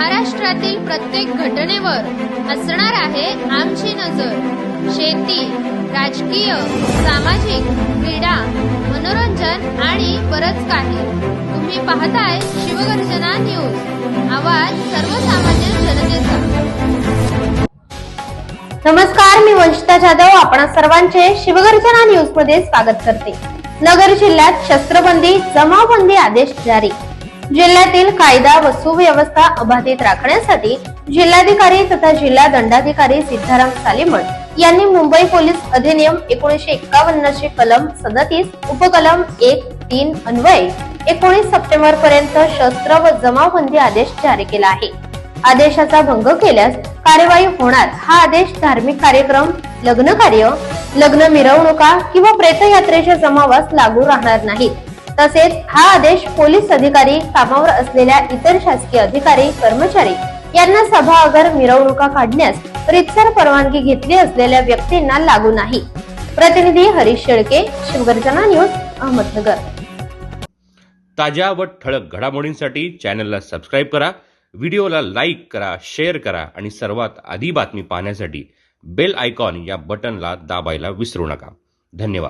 महाराष्ट्रातील प्रत्येक घटनेवर असणार आहे आमची नजर. शेती राजकीय सामाजिक क्रीडा मनोरंजन आणि बरच काही. तुम्ही पाहताय शिवगर्जना न्यूज. आवाज सर्वसामान्य जनतेचा. नमस्कार मी वंशिता जाधव. आपण सर्वांचे शिवगर्जना न्यूजमध्ये स्वागत करते. नगर जिल्ह्यात शस्त्रबंदी जमावबंदी आदेश जारी. जिल्ह्यातील कायदा व सुव्यवस्था अबाधित राखण्यासाठी जिल्हाधिकारी तथा जिल्हा दंडाधिकारी सिद्धाराम सालिमठ यांनी मुंबई पोलीस अधिनियम एकोणीशे एक्कावन्न चे कलम सदतीस उपकलम एक तीन अन्वये एकोणीस सप्टेंबर पर्यंत शस्त्र व जमावबंदी आदेश जारी केला आहे. आदेशाचा भंग केल्यास कार्यवाही होणार हा आदेश धार्मिक कार्यक्रम लग्न कार्य लग्न मिरवणुका किंवा प्रेतयात्रेच्या जमावास लागू राहणार नाहीत. तसेच हा आदेश पोलीस अधिकारी कामावर असलेल्या इतर शासकीय अधिकारी कर्मचारी यांना सभा अगर मिरवणुका काढण्यास रितसर परवानगी घेतली असलेल्या व्यक्तींना लागू नाही. प्रतिनिधी हरीश शेळके शिवगर्जना न्यूज अहमदनगर. ताज्या व ठळक घडामोडींसाठी चॅनलला सबस्क्राईब करा व्हिडिओला लाईक करा शेअर करा आणि सर्वात आधी बातमी पाहण्यासाठी बेल आयकॉन या बटनला दाबायला विसरू नका. धन्यवाद.